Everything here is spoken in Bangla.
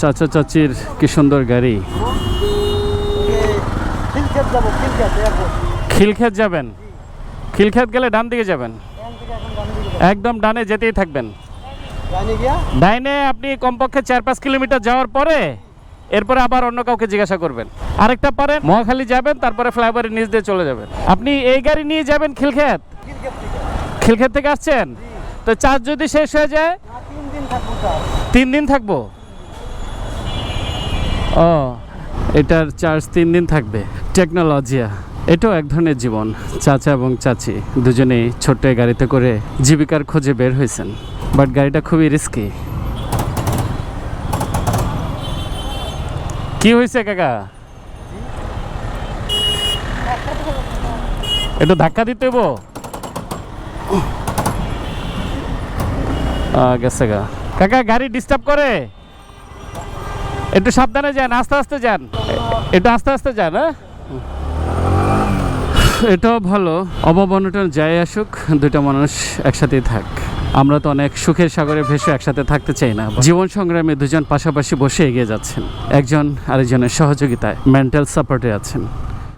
চাচা, চাচির কি সুন্দর গাড়ি। খিলক্ষেত যাবেন? খিলক্ষেত গেলে ডান দিকে যাবেন। একদম ডানে যেতেই থাকবেন। ডাইনে আপনি কমপক্ষে চার পাঁচ কিলোমিটার যাওয়ার পরে এরপরে আবার অন্য কাউকে জিজ্ঞাসা করবেন। আরেকটা পারেন মহাখালী যাবেন, তারপরে ফ্লাইওভারের নিচ দিয়ে চলে যাবেন। আপনি এই গাড়ি নিয়ে যাবেন খিলক্ষেত? খিলক্ষেত থেকে আসছেন? তো চার্জ যদি শেষ হয়ে যায়? তিন দিন থাকব স্যার তিন দিন থাকব ও এটার চার্জ তিন দিন থাকবে। টেকনোলজিয়া এটাও এক ধরনের জীবন। চাচা এবং চাচি দুজনেই ছোট্ট গাড়িতে করে জীবিকার খোঁজে বের হয়েছেন। বাট গাড়িটা খুবই রিস্কি কি হয়েছে কাকা? একটু ধাক্কা দিতে আহ, গেছে কাকা গাড়ি ডিস্টার্ব করে? একটু সাবধানে যান, আস্তে আস্তে যান। একটু আস্তে আস্তে যান হ্যাঁ? এটাও ভালো। অভাব যাই আসুক, দুইটা মানুষ একসাথেই থাক। আমরা তো অনেক সুখের সাগরে ভেসে একসাথে থাকতে চাই না। জীবন সংগ্রামে দুজন পাশাপাশি বসে এগিয়ে যাচ্ছেন। একজন আরেকজনের সহযোগিতায় মেন্টাল সাপোর্টে আছেন।